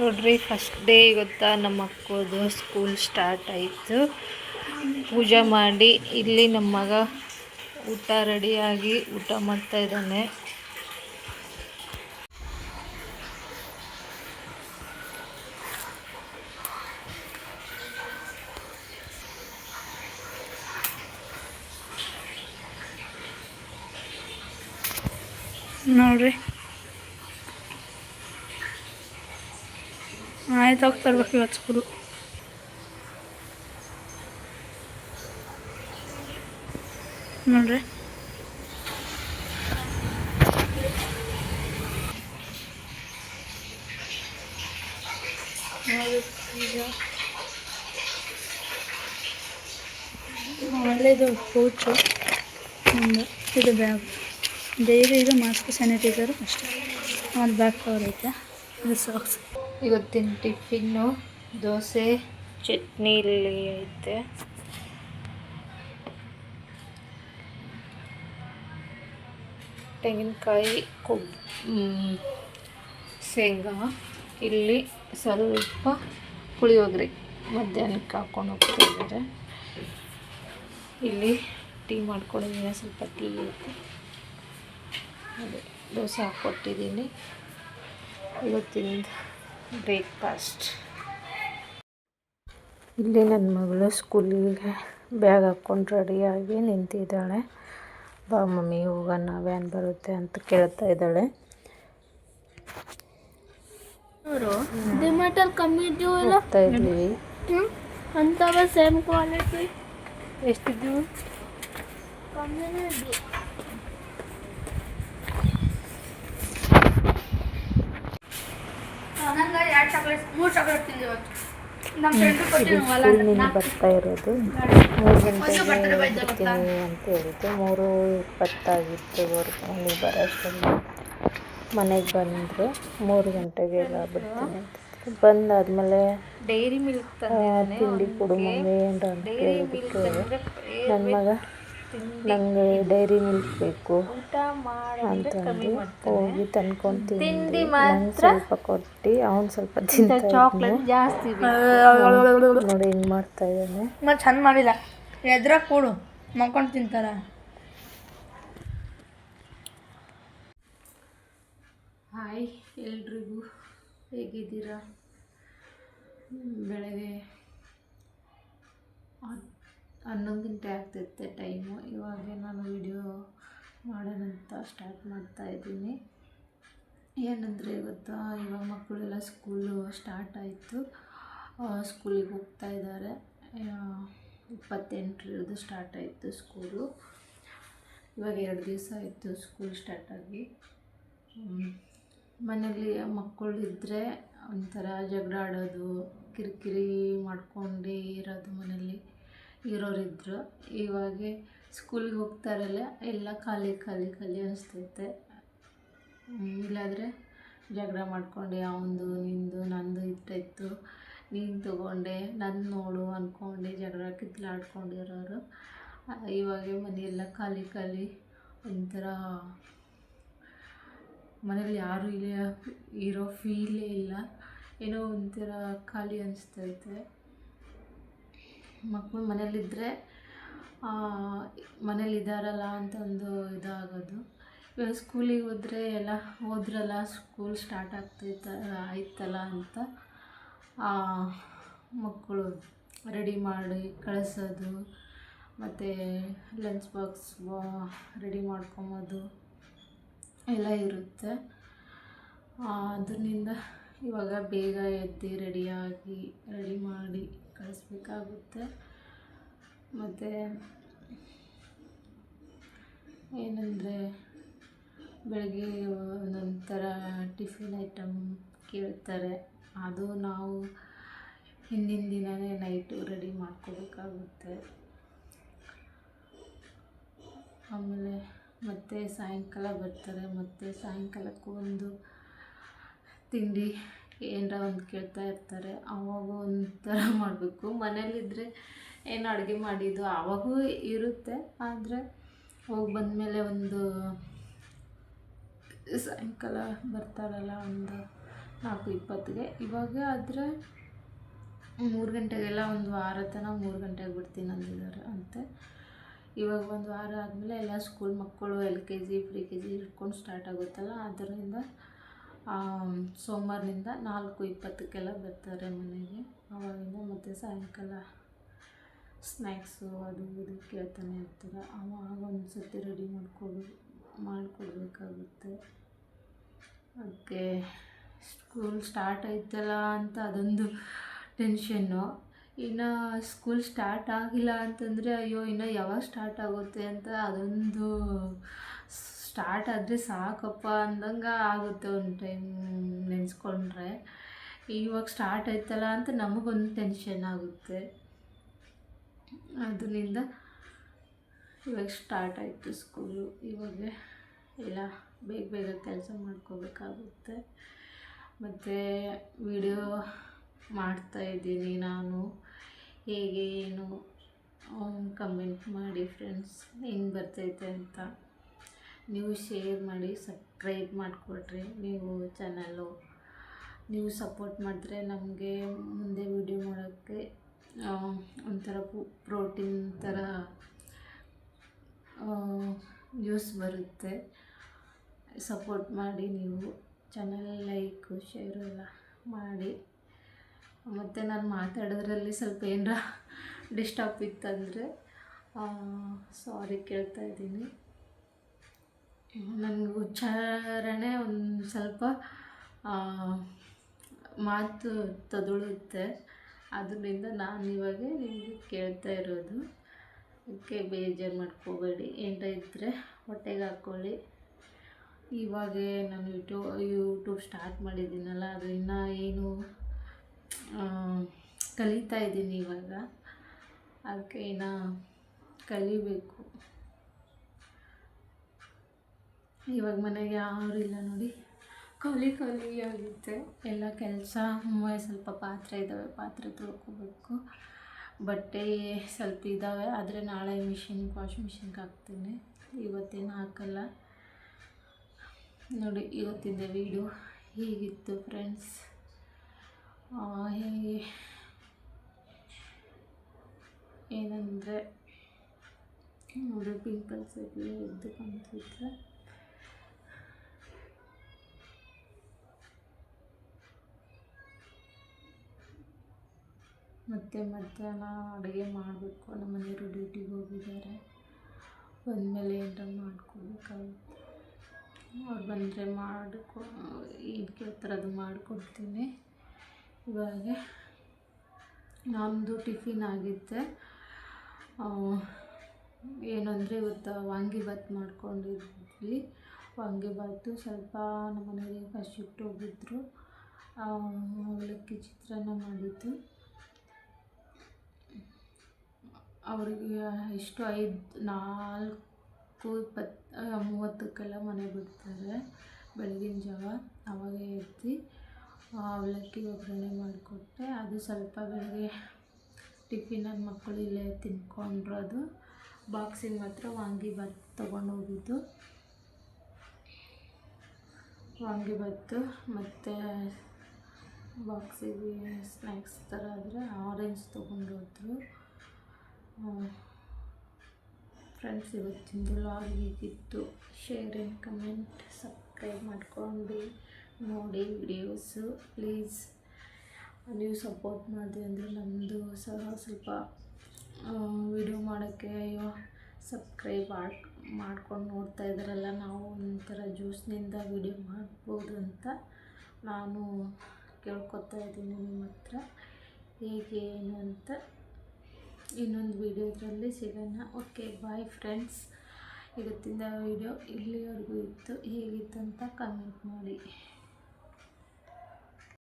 ನೋಡ್ರಿ first day ಗೊತ್ತಾ, ನಮ್ಮ ಅಕ್ಕೋದು ಸ್ಕೂಲ್ ಸ್ಟಾರ್ಟ್ ಆಯಿತು. ಪೂಜೆ ಮಾಡಿ, ಇಲ್ಲಿ ನಮ್ಮ ಮಗ ಊಟ ರೆಡಿಯಾಗಿ ಊಟ ಮಾಡ್ತಾ ಇದ್ದಾನೆ. ನೋಡ್ರಿ. ಆಯ್ತು ಹೋಗಿ ತರ್ಬೇಕು ಇವತ್ತು ನೋಡ್ರಿ. ಒಳ್ಳೆಯದು ಪೌಚು ಒಂದು ಇದು ಬ್ಯಾಗ್ ಡೈರಿ ಇದು ಮಾಸ್ಕ್ ಸ್ಯಾನಿಟೈಸರು ಅಷ್ಟೇ. ಒಂದು ಬ್ಯಾಗ್ ಕವರ್ ಐತೆ, ಇದು ಸಾಕ್ಸ್ ಇವತ್ತಿನ ಟಿಫಿನ್ನು ದೋಸೆ. ಚಟ್ನಿ ಇಲ್ಲಿ ಐತೆ. ತೆಂಗಿನಕಾಯಿ, ಕೊಬ್ ಶೇಂಗಾ. ಇಲ್ಲಿ ಸ್ವಲ್ಪ ಪುಳಿಯೋಗರೆ ಮಧ್ಯಾಹ್ನಕ್ಕೆ ಹಾಕೊಂಡು ಹೋಗ್ತಿದ್ದಾರೆ. ಇಲ್ಲಿ ಟೀ ಮಾಡ್ಕೊಂಡಿದ್ದೀನಿ ಸ್ವಲ್ಪ ಟೀ ಐತೆ. ಅದೇ, ದೋಸೆ ಹಾಕ್ಕೊಟ್ಟಿದ್ದೀನಿ. ಇವತ್ತಿನ ಬ್ರೇಕ್ಫಾಸ್ಟ್. ಇಲ್ಲಿ ನನ್ನ ಮಗಳು ಸ್ಕೂಲಿಗೆ ಬ್ಯಾಗ್ ಹಾಕ್ಕೊಂಡು ರೆಡಿಯಾಗಿ ನಿಂತಿದ್ದಾಳೆ. ಬಾ ಮಮ್ಮಿ ಹೋಗೋಣ ವ್ಯಾನ್ ಬರುತ್ತೆ ಅಂತ ಕೇಳ್ತಾ ಇದ್ದಾಳೆ. ಡಿಮೆಟಲ್ ಕಮ್ಮಿ ಇದ್ದೀವಿ ಹೋಗ್ತಾ ಇದ್ದೀವಿ ಅಂತವ ಸೇಮ್ ಕ್ವಾಲಿಟಿ ಎಷ್ಟಿದ್ದೀವಿ ಕಮ್ಮಿನೇ ಇದ್ವು ನಂಗೆ ಎರಡು ಚಾಕ್ಲೇಟ್ ಮೂರು ಚಾಕ್ಲೇಟ್ ತಿಂದೆ ಇವತ್ತು. ನಮ್ಮ ಫ್ರೆಂಡು ಇದು ಸ್ಕೂಲಿನಿಂದ ಬರ್ತಾ ಇರೋದು. ಮೂರು ಗಂಟೆಗೆ ಬರ್ತೀನಿ ಅಂತ ಹೇಳಿದ್ದು. ಮೂರು ಇಪ್ಪತ್ತಾಗಿತ್ತು ಅವ್ರು ಮನೆಗೆ ಬರೋ ಮನೆಗೆ ಬಂದರು. ಮೂರು ಗಂಟೆಗೆ ಎಲ್ಲ ಬರ್ತೀನಿ ಅಂತ ಬಂದಾದ್ಮೇಲೆ ಡೈರಿ ಮಿಲ್ಕ್ ತಿಂಡಿ ಕೊಡು ಮಮ್ಮಿ ಅಂತ ಕೇಳಿದ್ದಕ್ಕೆ ನನ್ನ ಮಗ ನನಗೆ ಡೈರಿ ಮಿಲ್ಕ್ ಬೇಕು ಊಟ ಮಾಡಿ ಅಂತಂದು ಹೋಗಿ ತಂದ್ಕೊಂಡು ತಿಂದು ತಿಂಡಿ ನಂಗೆ ಸ್ವಲ್ಪ ಕೊಟ್ಟು ಅವ್ನು ಸ್ವಲ್ಪ ತಿಂತ ಚಾಕ್ಲೇಟ್ ಜಾಸ್ತಿ ನೋಡಿ ಹಿಂಗೆ ಮಾಡ್ತಾ ಇದ್ದಾನೆ. ಮತ್ತೆ ಚಂದ ಮಾಡಿಲ್ಲ. ಎದ್ರ ಕೊಡು. ಮಕ್ಕೊಂಡು ತಿಂತಾರ. ಹಾಯ್ ಎಲ್ರಿಗೂ ಹೇಗಿದ್ದೀರಾ? ಬೆಳಗ್ಗೆ ಹನ್ನೊಂದು ಗಂಟೆ ಆಗ್ತಿತ್ತೆ ಟೈಮು. ಇವಾಗ ನಾನು ವಿಡಿಯೋ ಮಾಡೋಣಂತ ಸ್ಟಾರ್ಟ್ ಮಾಡ್ತಾ ಇದ್ದೀನಿ. ಏನಂದರೆ ಇವತ್ತು, ಇವಾಗ ಮಕ್ಕಳೆಲ್ಲ ಸ್ಕೂಲು ಸ್ಟಾರ್ಟ್ ಆಯಿತು. ಸ್ಕೂಲಿಗೆ ಹೋಗ್ತಾ ಇದ್ದಾರೆ. ಇಪ್ಪತ್ತೆಂಟರದ್ದು ಸ್ಟಾರ್ಟ್ ಆಯಿತು ಸ್ಕೂಲು. ಇವಾಗ ಎರಡು ದಿವಸ ಆಯಿತು ಸ್ಕೂಲ್ ಸ್ಟಾರ್ಟಾಗಿ. ಮನೇಲಿ ಮಕ್ಕಳಿದ್ರೆ ಒಂಥರ ಜಗಳ ಆಡೋದು ಕಿರಿಕಿರಿ ಮಾಡ್ಕೊಂಡೇ ಇರೋದು ಮನೇಲಿ ಇರೋರಿದ್ರು. ಇವಾಗ ಸ್ಕೂಲಿಗೆ ಹೋಗ್ತಾರಲ್ಲ, ಎಲ್ಲ ಖಾಲಿ ಖಾಲಿ ಖಾಲಿ ಅನಿಸ್ತೈತೆ. ಇಲ್ಲಾದರೆ ಜಗಳ ಮಾಡ್ಕೊಂಡೆ ಅವನದು ನಿಂದು, ನಂದು ಇಟ್ಟಿತ್ತು ನೀನು ತೊಗೊಂಡೆ ನನ್ನ ನೋಡು ಅಂದ್ಕೊಂಡೆ ಜಗಳ ಕಿತ್ಲಾಡ್ಕೊಂಡಿರೋರು. ಇವಾಗ ಮನೆಯೆಲ್ಲ ಖಾಲಿ ಖಾಲಿ ಒಂಥರ ಮನೇಲಿ ಯಾರೂ ಇಲ್ಲ, ಇರೋ ಫೀಲೇ ಇಲ್ಲ. ಏನೋ ಒಂಥರ ಖಾಲಿ ಅನಿಸ್ತೈತೆ. ಮಕ್ಕಳು ಮನೇಲಿದ್ದರೆ ಮನೇಲಿದ್ದಾರಲ್ಲ ಅಂತ ಒಂದು ಇದಾಗೋದು. ಇವಾಗ ಸ್ಕೂಲಿಗೆ ಹೋದರೆ ಎಲ್ಲ ಹೋದ್ರಲ್ಲ, ಸ್ಕೂಲ್ ಸ್ಟಾರ್ಟ್ ಆಗ್ತೈತ, ಆಯ್ತಲ್ಲ ಅಂತ ಮಕ್ಕಳು ರೆಡಿ ಮಾಡಿ ಕಳಿಸೋದು. ಮತ್ತು ಲಂಚ್ ಬಾಕ್ಸ್ ರೆಡಿ ಮಾಡ್ಕೊಂಬೋದು ಎಲ್ಲ ಇರುತ್ತೆ. ಅದರಿಂದ ಇವಾಗ ಬೇಗ ಎದ್ದು ರೆಡಿಯಾಗಿ ರೆಡಿ ಮಾಡಿ ಕಳಿಸ್ಬೇಕಾಗುತ್ತೆ ಮತ್ತು ಏನಂದರೆ ಬೆಳಗ್ಗೆ ನಂತರ ಟಿಫಿನ್ ಐಟಮ್ ಕೇಳ್ತಾರೆ. ಅದು ನಾವು ಹಿಂದಿನ ದಿನವೇ ನೈಟು ರೆಡಿ ಮಾಡ್ಕೋಬೇಕಾಗುತ್ತೆ. ಆಮೇಲೆ ಮತ್ತೆ ಸಾಯಂಕಾಲ ಬರ್ತಾರೆ. ಮತ್ತು ಸಾಯಂಕಾಲಕ್ಕೂ ಒಂದು ತಿಂಡಿ ಏನರ ಒಂದು ಕೇಳ್ತಾ ಇರ್ತಾರೆ. ಅವಾಗ ಒಂಥರ ಮಾಡಬೇಕು. ಮನೇಲಿದ್ದರೆ ಏನು ಅಡುಗೆ ಮಾಡಿದ್ದು ಆವಾಗೂ ಇರುತ್ತೆ. ಆದರೆ ಹೋಗಿ ಬಂದಮೇಲೆ ಒಂದು ಸಾಯಂಕಾಲ ಬರ್ತಾರಲ್ಲ ಒಂದು ನಾಲ್ಕು ಇಪ್ಪತ್ತಿಗೆ. ಇವಾಗ ಆದರೆ ಮೂರು ಗಂಟೆಗೆಲ್ಲ ಒಂದು ವಾರ ತನಕ ಮೂರು ಗಂಟೆಗೆ ಬಿಡ್ತೀನಿ ಅಂದಿದ್ದಾರೆ ಅಂತೆ. ಇವಾಗ ಒಂದು ವಾರ ಆದಮೇಲೆ ಎಲ್ಲ ಸ್ಕೂಲ್ ಮಕ್ಕಳು L K G pre K G ಹಿಡ್ಕೊಂಡು ಸ್ಟಾರ್ಟ್ ಆಗುತ್ತಲ್ಲ. ಅದರಿಂದ ಸೋಮವಾರದಿಂದ ನಾಲ್ಕು ಇಪ್ಪತ್ತಕ್ಕೆಲ್ಲ ಬರ್ತಾರೆ ಮನೆಗೆ. ಆವಾಗಿಂದ ಮತ್ತು ಸಾಯಂಕಾಲ ಸ್ನ್ಯಾಕ್ಸು ಅದು ಇದು ಕೇಳ್ತಾನೆ ಇರ್ತಾರೆ. ಆವಾಗ ಒಂದು ಸರ್ತಿ ರೆಡಿ ಮಾಡಿಕೊಡು, ಮಾಡಿಕೊಡ್ಬೇಕಾಗುತ್ತೆ. ಅದಕ್ಕೆ ಸ್ಕೂಲ್ ಸ್ಟಾರ್ಟ್ ಆಯ್ತಲ್ಲ ಅಂತ ಅದೊಂದು ಟೆನ್ಷನ್ನು. ಇನ್ನು ಸ್ಕೂಲ್ ಸ್ಟಾರ್ಟ್ ಆಗಿಲ್ಲ ಅಂತಂದರೆ ಅಯ್ಯೋ, ಇನ್ನು ಯಾವಾಗ ಸ್ಟಾರ್ಟ್ ಆಗುತ್ತೆ ಅಂತ ಅದೊಂದು ಸ್ಟಾರ್ಟ್ ಆದರೆ ಸಾಕಪ್ಪ ಅಂದಂಗೆ ಆಗುತ್ತೆ ಒಂದು ಟೈಮ್ ನೆನೆಸ್ಕೊಂಡ್ರೆ. ಇವಾಗ ಸ್ಟಾರ್ಟ್ ಆಯ್ತಲ್ಲ ಅಂತ ನಮಗೊಂದು ಟೆನ್ಷನ್ ಆಗುತ್ತೆ. ಅದರಿಂದ ಇವಾಗ ಸ್ಟಾರ್ಟ್ ಆಯಿತು ಸ್ಕೂಲು ಇವಾಗ ಎಲ್ಲ ಬೇಗ ಬೇಗ ಕೆಲಸ ಮಾಡ್ಕೋಬೇಕಾಗುತ್ತೆ. ಮತ್ತು ವಿಡಿಯೋ ಮಾಡ್ತಾಯಿದ್ದೀನಿ ನಾನು. ಹೇಗೆ ಏನು ಕಮೆಂಟ್ ಮಾಡಿ ಫ್ರೆಂಡ್ಸ್ ಹೆಂಗೆ ಬರ್ತೈತೆ ಅಂತ. ನೀವು ಶೇರ್ ಮಾಡಿ ಸಬ್ಸ್ಕ್ರೈಬ್ ಮಾಡಿಕೊಡ್ರಿ ನೀವು ಚಾನಲ್ಲು ನೀವು ಸಪೋರ್ಟ್ ಮಾಡಿದ್ರೆ ನಮಗೆ ಮುಂದೆ ವಿಡಿಯೋ ಮಾಡೋಕ್ಕೆ ಒಂಥರ ಪ್ರೋಟೀನ್ ಥರ ನ್ಯೂಸ್ ಬರುತ್ತೆ. ಸಪೋರ್ಟ್ ಮಾಡಿ ನೀವು ಚಾನಲ್ ಲೈಕು ಶೇರು ಎಲ್ಲ ಮಾಡಿ. ಮತ್ತು ನಾನು ಮಾತಾಡೋದ್ರಲ್ಲಿ ಸ್ವಲ್ಪ ಏನಾರ ಡಿಸ್ಟರ್ಬ್ ಇತ್ತಂದರೆ ಸಾರಿ ಕೇಳ್ತಾ ಇದ್ದೀನಿ. ನನಗೆ ಉಚ್ಚಾರಣೆ ಒಂದು ಸ್ವಲ್ಪ ಮಾತು ತದುಳುತ್ತೆ. ಅದರಿಂದ ನಾನು ಇವಾಗ ನಿಮಗೆ ಕೇಳ್ತಾ ಇರೋದು. ಅದಕ್ಕೆ ಬೇಜಾರು ಮಾಡ್ಕೋಬೇಡಿ. ಏನರ ಇದ್ದರೆ ಹೊಟ್ಟೆಗೆ ಹಾಕ್ಕೊಳ್ಳಿ ಇವಾಗ ನಾನು ಯೂಟ್ಯೂ, ಯೂಟ್ಯೂಬ್ ಸ್ಟಾರ್ಟ್ ಮಾಡಿದ್ದೀನಲ್ಲ, ಅದು ಇನ್ನೂ ಏನು ಕಲಿತಾ ಇದ್ದೀನಿ ಇವಾಗ. ಅದಕ್ಕೆ ಇನ್ನೂ ಕಲಿಬೇಕು. ಇವಾಗ ಮನೆಗೆ ಯಾರು ಇಲ್ಲ ನೋಡಿ. ಖಾಲಿ ಖಾಲಿ ಆಗುತ್ತೆ. ಎಲ್ಲ ಕೆಲಸ. ಸ್ವಲ್ಪ ಪಾತ್ರೆ ಇದ್ದಾವೆ ಪಾತ್ರೆ ತೊಳ್ಕೊಬೇಕು. ಬಟ್ಟೆ ಸ್ವಲ್ಪ ಇದ್ದಾವೆ ಆದರೆ ನಾಳೆ ಮಿಷಿನ್ಗೆ ವಾಷಿಂಗ್ ಮಿಷಿನ್ಗೆ ಹಾಕ್ತೀನಿ. ಇವತ್ತೇನು ಹಾಕಲ್ಲ. ನೋಡಿ, ಇವತ್ತಿದ್ದೆ ವೀಡಿಯೋ ಹೀಗಿತ್ತು ಫ್ರೆಂಡ್ಸ್? ಹೇಗೆ? ಏನಂದರೆ, ನೋಡಿ, ಪಿಂಪಲ್ಸ್ ಎದ್ದು ಎದ್ದು ಮತ್ತು ಮಧ್ಯಾಹ್ನ ಅಡುಗೆ ಮಾಡಬೇಕು. ನಮ್ಮ ಮನೆಯವರು ಡ್ಯೂಟಿಗೆ ಹೋಗಿದ್ದಾರೆ. ಬಂದಮೇಲೆ ಏನಾರ ಮಾಡ್ಕೊಬೇಕಾಗುತ್ತೆ ಅವ್ರು ಬಂದರೆ ಮಾಡಿಕೊ ಏನು ಕೇಳ್ತಾರೆ ಅದು ಮಾಡಿಕೊಡ್ತೀನಿ. ಇವಾಗ ನಮ್ಮದು ಟಿಫಿನ್ ಆಗಿದ್ದೆ. ಏನಂದರೆ ಇವತ್ತು ವಾಂಗಿಭಾತ್ ಮಾಡ್ಕೊಂಡಿದ್ವಿ. ವಾಂಗಿಭಾತು ಸ್ವಲ್ಪ ನಮ್ಮ ಮನೆಯವರಿಗೆ ಫಸ್ಟ್ ಹೋಗಿದ್ರು. ಅವಲಕ್ಕಿ ಚಿತ್ರಾನ್ನ ಮಾಡಿದ್ದು. ಅವರಿಗೆ ಇಷ್ಟು ಐದು, ನಾಲ್ಕು ಇಪ್ಪತ್ತು ಮೂವತ್ತಕ್ಕೆಲ್ಲ ಮನೆ ಬಿಡ್ತಾರೆ ಬೆಳಗಿನ ಜಾವ. ಅವಾಗೇ ಎದ್ದು ಅವಲಕ್ಕಿ ಒಗ್ಗರಣೆ ಮಾಡಿಕೊಟ್ಟೆ. ಅದು ಸ್ವಲ್ಪ ಬೆಳಗ್ಗೆ ಟಿಫಿನ್ ಮಕ್ಕಳು ಇಲ್ಲೇ ತಿನ್ಕೊಂಡ್ರು ಅದು. ಬಾಕ್ಸಿಗೆ ಮಾತ್ರ ವಾಂಗಿಭಾತ್ ತೊಗೊಂಡು ಹೋಗಿದ್ದು. ವಾಂಗಿಭಾತು ಮತ್ತು ಬಾಕ್ಸಿಗೆ ಸ್ನ್ಯಾಕ್ಸ್ ಥರ ಆದರೆ ಆರೆಂಜ್ ತೊಗೊಂಡು ಹೋದ್ರು. ಫ್ರೆಂಡ್ಸ್ ಇವತ್ತಿನ ಬ್ಲಾಗ್ ಹೀಗಿತ್ತು? ಶೇರ್ ಆ್ಯಂಡ್ ಕಮೆಂಟ್ ಸಬ್ಸ್ಕ್ರೈಬ್ ಮಾಡ್ಕೊಂಡು ನೋಡಿ ವಿಡಿಯೋಸು ಪ್ಲೀಸ್ ನೀವು ಸಪೋರ್ಟ್ ಮಾಡಿದೆ ಅಂದರೆ ನಮ್ಮದು ಸಹ ಸ್ವಲ್ಪ ವಿಡಿಯೋ ಮಾಡೋಕ್ಕೆ ಅಯ್ಯೋ ಸಬ್ಸ್ಕ್ರೈಬ್ ಮಾಡಿ, ಮಾಡ್ಕೊಂಡು ನೋಡ್ತಾ ಇದ್ದಾರಲ್ಲ, ನಾವು ಒಂಥರ ಜ್ಯೂಸ್ನಿಂದ ವಿಡಿಯೋ ಮಾಡ್ಬೋದು ಅಂತ ನಾನು ಕೇಳ್ಕೊತಾ ಇದ್ದೀನಿ ನಿಮ್ಮ ಹತ್ರ. ಹೇಗೆ, ಏನು ಅಂತ ಇನ್ನೊಂದು ವೀಡಿಯೋದ್ರಲ್ಲಿ ಸಿಗೋಣ. ಓಕೆ ಬಾಯ್ ಫ್ರೆಂಡ್ಸ್ ಇವತ್ತಿಂದ ವೀಡಿಯೋ ಇಲ್ಲಿವರೆಗೂ ಇತ್ತು. ಹೇಗಿತ್ತು ಅಂತ ಕಮೆಂಟ್ ಮಾಡಿ.